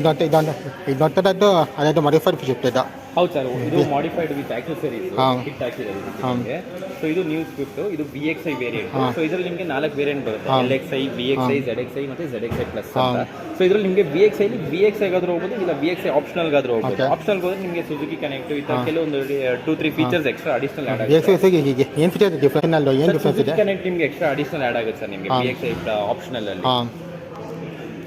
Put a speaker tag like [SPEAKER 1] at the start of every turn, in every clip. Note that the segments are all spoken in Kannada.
[SPEAKER 1] ಇದೊಂದು ಇದೊಂದು ಇದು ದೊಡ್ಡದದ್ದು ಅದೇ ಮಾಡಿಫೈಡ್ ಇದು
[SPEAKER 2] ಹೌದು ಸರ್ ಇದು ಮಾಡಿಫೈಡ್ ವಿತ್ ಆಕ್ಸೆಸರೀಸ್
[SPEAKER 1] ಹಾ.
[SPEAKER 2] ಕಿಟ್ ಹಾಕಿರೋದು ನಿಮಗೆ. ಸೊ ಇದು ನ್ಯೂ ಸ್ವಿಫ್ಟ್ ಇದು B X I variant. So ಇದರಲ್ಲಿ ನಿಮಗೆ ನಾಲ್ಕು ವೇರಿಯಂಟ್ ಬರುತ್ತೆ. L X I B X I Z X I ಮತ್ತೆ Z X I plus so ಇದರಲ್ಲಿ ನಿಮಗೆ ಬಿ ಎಕ್ಸ್ ಐಲಿ ಬಿ ಎಕ್ಸ್ ಐಗಾದ್ರೂ ಹೋಗ್ಬೋದು ಇಲ್ಲ ಬಿ ಎಕ್ಸ್ ಐ ಆಪ್ಷನಲ್ಗಾದ್ರೂ ಹೋಗ್ಬೋದು. ಆಪ್ಷನಲ್ ಹೋದ್ರೆ ನಿಮಗೆ ಸುಜುಕಿ ಕನೆಕ್ಟ್ ಈ ಥರ ಕೆಲವೊಂದು two three features extra additional add ಆಗುತ್ತೆ.
[SPEAKER 1] ಏನು ಫೀಚರ್ ಡಿಫ್ರೆನ್ಸ್ ಅಲ್ಲ ಏನು ಡಿಫ್ರೆನ್ಸ್ ಇದೆ?
[SPEAKER 2] ಕನೆಕ್ಟ್ ನಿಮಗೆ ಎಕ್ಸ್ಟ್ರಾ ಅಡಿಷನಲ್ ಆಡ್ ಆಗುತ್ತೆ ಸರ್ ನಿಮಗೆ ಬಿ ಎಕ್ಸ್ ಐ ಆಪ್ಷನಲ್ ಅಲ್ಲಿ.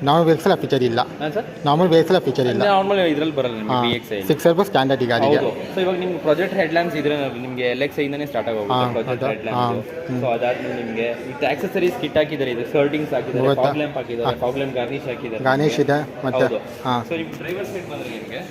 [SPEAKER 1] ನಾರ್ಮಲ್ ವೇಕ್ಸಲ್ಲ ಫೀಚರ್ ಇಲ್ಲ.
[SPEAKER 2] ಹಾಂ ಸರ್
[SPEAKER 1] ನಾರ್ಮಲ್ ವೇಕ್ಸಲ್ಲ ಫೀಚರ್ ಇಲ್ಲ.
[SPEAKER 2] ನಾರ್ಮಲ್ ಇದ್ರಲ್ಲಿ ಬರಲ್ಲ ನಿಮಗೆ ಎಕ್ಸ್ ಐ
[SPEAKER 1] ಸಿಕ್ಸ್ ಸರ್ಬಸ್ ಸ್ಟ್ಯಾಂಡರ್ಡ್ ಈಗ ಗಾಡಿಗೆ
[SPEAKER 2] ಹೌದು. ಸೊ ಇವಾಗ ನಿಮ್ಗೆ ಪ್ರಾಜೆಕ್ಟ್ ಹೆಡ್ಲ್ಯಾಂಪ್ಸ್ ಇದ್ರೆ ನಿಮಗೆ ಎಲ್ ಎಕ್ಸ್ ಐಂದನೇ ಸ್ಟಾರ್ಟ್ ಆಗೋಗುತ್ತೆ ಪ್ರಾಜೆಕ್ಟ್
[SPEAKER 1] ಹೆಡ್ಲ್ಯಾಂಪ್ಸ್
[SPEAKER 2] ಸೊ ಅದಾದ್ಮೇಲೆ ನಿಮಗೆ ಈ ಆಕ್ಸೆಸರೀಸ್ ಕಿಟ್ ಹಾಕಿದ್ದಾರೆ ಇದು ಸರ್ಟಿಂಗ್ಸ್ ಹಾಕಿದ್ದಾರೆ
[SPEAKER 1] ಪ್ರಾಬ್ಲಮ್
[SPEAKER 2] ಫಾಗ್ ಲ್ಯಾಂಪ್ ಹಾಕಿದ್ದಾರೆ ಫಾಗ್ ಲ್ಯಾಂಪ್ ಗಾರ್ನಿಶ್ ಹಾಕಿದ್ದಾರೆ.
[SPEAKER 1] ಗಾರ್ನಿಶ್ ಇದೆ ಮತ್ತೆ
[SPEAKER 2] ಸೊ ನಿಮ್ಗೆ ಡ್ರೈವರ್ ಸೈಡ್ ಬಂದ್ರೆ ನಿಮಗೆ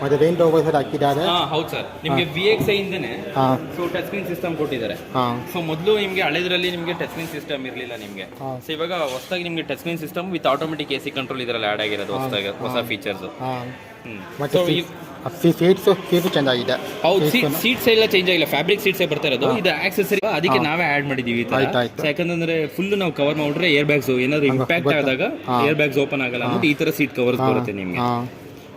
[SPEAKER 1] ಮತ್ತೆ ರೈನ್ ರೋವರ್ ಸರ್ ಹಾಕಿದ್ದಾರೆ
[SPEAKER 2] ಹಾ ಹೌದು ಸರ್ ನಿಮಗೆ ವಿ ಎಕ್ಸ್ ಇಂದನೇ
[SPEAKER 1] ಹಾ.
[SPEAKER 2] ಸೊ ಟಚ್ ಸ್ಕ್ರೀನ್ ಸಿಸ್ಟಮ್ ಕೊಟ್ಟಿದ್ದಾರೆ.
[SPEAKER 1] ಹಾಂ.
[SPEAKER 2] ಸೊ ಮೊದಲು ನಿಮಗೆ ಹಳೆದ್ರಲ್ಲಿ ನಿಮಗೆ ಟಚ್ ಸ್ಕ್ರೀನ್ ಸಿಸ್ಟಮ್ ಇರಲಿಲ್ಲ ನಿಮಗೆ. ಸೊ ಇವಾಗ ಹೊಸದಾಗಿ ನಿಮಗೆ touch screen system with automatic A C control ಇದರಲ್ಲಿ ಆಡ್ ಆಗಿರೋದು ಹೊಸದಾಗಿ ಹೊಸ ಫೀಚರ್ಸ್
[SPEAKER 1] ಮತ್ತೆ ಸೀಟ್ಸ್ ಚೇಂಜ್ ಆಗಿದೆ.
[SPEAKER 2] ಹೌದು ಸೀಟ್ಸ್ ಎಲ್ಲ ಚೇಂಜ್ ಆಗಿಲ್ಲ. ಫ್ಯಾಬ್ರಿಕ್ ಸೀಟ್ಸ್ ಬರ್ತಾ ಇರೋದು. ಇದು ಆಕ್ಸೆಸರಿ ಅದಕ್ಕೆ ನಾವೇ ಆಡ್ ಮಾಡಿದೀವಿ. ಯಾಕಂದ್ರೆ ಫುಲ್ ನಾವು ಕವರ್ ಮಾಡಿದ್ರೆ ಏರ್ ಬ್ಯಾಗ್ಸ್ ಏನಾದ್ರು ಇಂಪ್ಯಾಕ್ಟ್ ಆದಾಗ. ಏರ್ ಬ್ಯಾಗ್ಸ್ ಓಪನ್ ಆಗಲ್ಲ ಅಂತ ಈ ತರ ಸೀಟ್ ಕವರ್ಸ್ ಬರುತ್ತೆ ನಿಮಗೆ.
[SPEAKER 1] ಹಾಂ.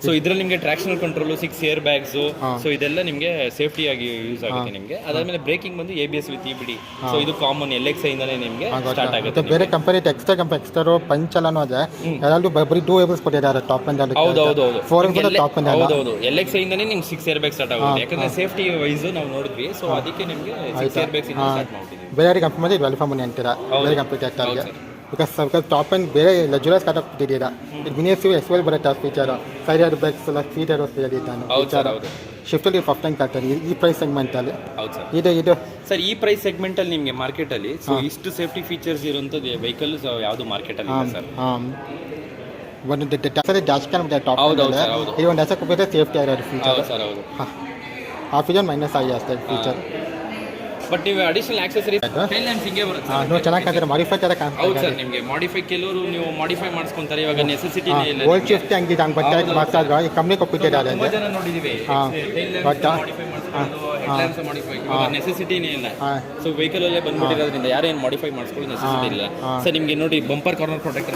[SPEAKER 2] ಸೊ ಇದ್ರಲ್ಲಿ ನಿಮಗೆ ಟ್ರಾಕ್ಷನಲ್ control six air bags. So ಇದೆಲ್ಲ ನಿಮಗೆ ಸೇಫ್ಟಿ ಆಗಿ ಯೂಸ್ ಆಗುತ್ತೆ ನಿಮಗೆ. ಅದಾದ್ಮೇಲೆ ಬ್ರೇಕಿಂಗ್ ಬಂದು A B S with E BD so ಇದು ಕಾಮನ್ ಎಲ್ ಎಕ್ಸ್ ಇಂದಾನೆ ನಿಮಗೆ ಸ್ಟಾರ್ಟ್ ಆಗುತ್ತೆ
[SPEAKER 1] ಬೇರೆ company extra company extra punch ಎಲ್ಲನೂ ಅದೇ. ಎಲ್ಲರೂ ಬರೀ ಟೂ ಏಬಲ್ಸ್ ಕೊಟ್ಟಿದ್ದಾರೆ ಟಾಪ್ ಅಂಡ್
[SPEAKER 2] ಹೌದು ಹೌದು ಹೌದು
[SPEAKER 1] ಫೋರ್ ಟಾಪ್ ಅಂಡ್ ಹೌದು
[SPEAKER 2] ಹೌದು ಎಲ್ ಎಕ್ಸ್ ಇಂದಾನೆ ನಿಮ್ಗೆ ಸಿಕ್ಸ್ ಏರ್ ಬ್ಯಾಗ್ ಸ್ಟಾರ್ಟ್ ಆಗುತ್ತೆ ಯಾಕಂದ್ರೆ ಸೇಫ್ಟಿ ವೈಸ್ ನಾವು ನೋಡಿದ್ವಿ. ಸೊ ಅದಕ್ಕೆ ನಿಮಗೆ ಸಿಕ್ಸ್ ಏರ್ ಬ್ಯಾಗ್ಸ್ ಇಂದ ಸ್ಟಾರ್ಟ್ ಮಾಡ್ತೀವಿ
[SPEAKER 1] ಬೇರೆ ಕಂಪನಿ ಮೇಲೆ ವೆಲ್ಫಾ ಮನಿ ಅಂತೀರಾ. ಬೇರೆ ಕಂಪನಿ
[SPEAKER 2] ಹೌದು
[SPEAKER 1] ಬಿಕಾಸ್ ಬಿಕಾಸ್ ಟಾಪ್ ಅಂಡ್ ಬೇರೆ ಲಜುರಸ್ ಕೊಟ್ಟಿದ್ದೀರ ಕೊಟ್ಟಿದ್ದೀರಾ ಮಿನಿ ಎಸ್ ವೆಲ್ ಬರುತ್ತೆ ಆ ಫೀಚರ್ ಸೈಡ್ ಏರ್ ಬ್ಯಾಗ್ಸ್ ಎಲ್ಲ ಸೀಟ್ ಏರ್
[SPEAKER 2] ಸರ್ ಹೌದು
[SPEAKER 1] ಶಿಫ್ಟಲ್ಲಿ ಫಸ್ಟ್ ಟೈಮ್ ಕಾಣ್ತಾರೆ ಈ ಪ್ರೈಸ್ ಸೆಗ್ಮೆಂಟಲ್ಲಿ
[SPEAKER 2] ಹೌದು ಸರ್
[SPEAKER 1] ಇದು ಇದು.
[SPEAKER 2] ಸರ್ ಈ ಪ್ರೈಸ್ ಸೆಗ್ಮೆಂಟ್ ಅಲ್ಲಿ ನಿಮಗೆ ಮಾರ್ಕೆಟ್ ಅಲ್ಲಿ ಸೊ ಇಷ್ಟು ಸೇಫ್ಟಿ ಫೀಚರ್ಸ್ ಇರುವಂತದ್ದು ವೆಹಿಕಲ್ ಯಾವುದು ಮಾರ್ಕೆಟ್ ಅಲ್ಲಿ ಇಲ್ಲ ಸರ್
[SPEAKER 1] ಹಾಂ ಒಂದು ಸರಿ ಜಾಸ್ತಿ ಕಾಣ್ಬಿಟ್ಟೆ ಟಾಪ್. ಇದು ಒಂದು ಕೊಟ್ಟಿದ್ರೆ ಸೇಫ್ಟಿ ಆಗಿರೋದು ಫೀಚರ್
[SPEAKER 2] ಹೌದು ಸರ್ ಹೌದು.
[SPEAKER 1] ಆ ಫೀಚರ್ ಮೈನಸ್ ಆಗಿ ಅಷ್ಟೇ ಫೀಚರ್
[SPEAKER 2] ಬಟ್ ನೀವು ಅಡಿಷನಲ್ ಆಕ್ಸೆಸರೀಸ್ ಟೈಲ್ ಹಿಂಗೆ ಬರುತ್ತೆ
[SPEAKER 1] ಹಾಂ ನೋಡಿ ಚೆನ್ನಾಗಿ ಕಾಣ್ತಾರೆ ಮಾಡಿಫೈ
[SPEAKER 2] ಹೌದು
[SPEAKER 1] ಕಾಣ್ತಾರೆ
[SPEAKER 2] ಸರ್ ನಿಮಗೆ ಮಾಡಿಫೈ ಕೆಲವರು ನೀವು ಮಾಡಿಫೈ ಮಾಡಿಸ್ಕೊಂತಾರೆ. ಇವಾಗ ನೆಸೆಸಿಟಿ ಇಲ್ಲ
[SPEAKER 1] ಓಲ್ಡ್ ಶಿಫ್ಟ್ ಹಂಗಿದೆ ಹಂಗೆ ಬಟ್ಟೆ ಮಾಡ್ತಾ ಈ ಕಂಪ್ನಿ ಕೊಟ್ಟಿದ್ದಾರೆ
[SPEAKER 2] ತುಂಬಾ ಜನ ನೋಡಿದೀವಿ.
[SPEAKER 1] ಹಾ. But,
[SPEAKER 2] ಮಾಡಿಫೈ ಮಾಡಿಸ್ಕೊಂಡು ಮಾಡಿಫೈ ನೆಸೆಸಿಟಿನೇ ಇಲ್ಲ.
[SPEAKER 1] ಹಾಂ.
[SPEAKER 2] ಸೊ ವೆಹಿಕಲ್ ಅಲ್ಲೇ ಬಂದ್ಬಿಟ್ಟಿರೋದ್ರಿಂದ ಯಾರೇನು ಮಾಡಿಫೈ ಮಾಡಿಸ್ಕೊಳ್ಳೋ ನೆಸೆಸಿಟಿ ಇಲ್ಲ.
[SPEAKER 1] ಹಾ.
[SPEAKER 2] ಸರ್ ನಿಮಗೆ ನೋಡಿ ಬಂಪರ್ ಕಾರ್ನರ್ ಪ್ರೊಟೆಕ್ಟರ್